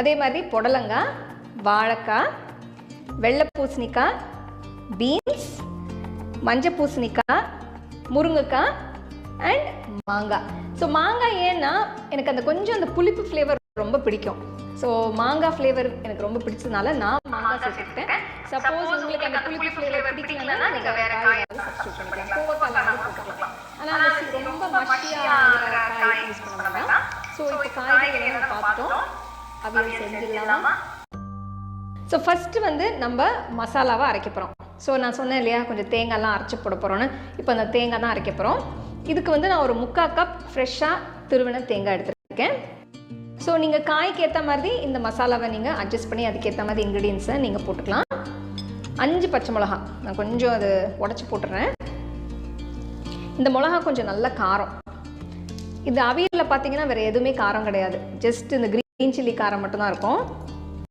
அதே மாதிரி புடலங்காய் வாழைக்காய் வெள்ளை பூசணிக்காய் பீன்ஸ் மஞ்சள் பூசணிக்காய் முருங்கைக்காய் அண்ட் மாங்காய். ஸோ மாங்காய் ஏன்னா எனக்கு அந்த கொஞ்சம் அந்த புளிப்பு ஃப்ளேவர் ரொம்ப பிடிக்கும். ஸோ மாங்காய் ஃப்ளேவர் எனக்கு ரொம்ப பிடிச்சதுனால நான் மாங்காய் சேர்த்துக்கிட்டேன். சப்போஸ் உங்களுக்கு அந்த புளிப்பு ஃப்ளேவர் பிடிக்கலன்னா நீங்கள் வேற காய் ஆனால் ரொம்ப மஷியாக காய் யூஸ் பண்ண வேண்டாம் ஸோ இப்போ காய்கறி பார்த்தோம். அவியல் செஞ்சிடலாமா? ஸோ ஃபஸ்ட்டு வந்து நம்ம மசாலாவை அரைக்க போகிறோம் ஸோ நான் சொன்னேன் இல்லையா கொஞ்சம் தேங்காய்லாம் அரைச்சி போட போகிறோன்னு இப்போ அந்த தேங்காய் தான் அரைக்க போகிறோம் இதுக்கு வந்து நான் ஒரு முக்கால் கப் ஃப்ரெஷ்ஷாக துருவின தேங்காய் எடுத்துருக்கேன். ஸோ நீங்கள் காய்க்கு ஏற்ற மாதிரி இந்த மசாலாவை நீங்கள் அட்ஜஸ்ட் பண்ணி அதுக்கேற்ற மாதிரி இன்க்ரீடியன்ஸை நீங்கள் போட்டுக்கலாம். அஞ்சு பச்சை மிளகா நான் கொஞ்சம் அது உடச்சி போட்டுறேன். இந்த மிளகா கொஞ்சம் நல்ல காரம். இந்த அவியலில் பார்த்தீங்கன்னா வேறு எதுவுமே காரம் கிடையாது. ஜஸ்ட் இந்த கிரீன் சில்லி காரம் மட்டும்தான் இருக்கும்.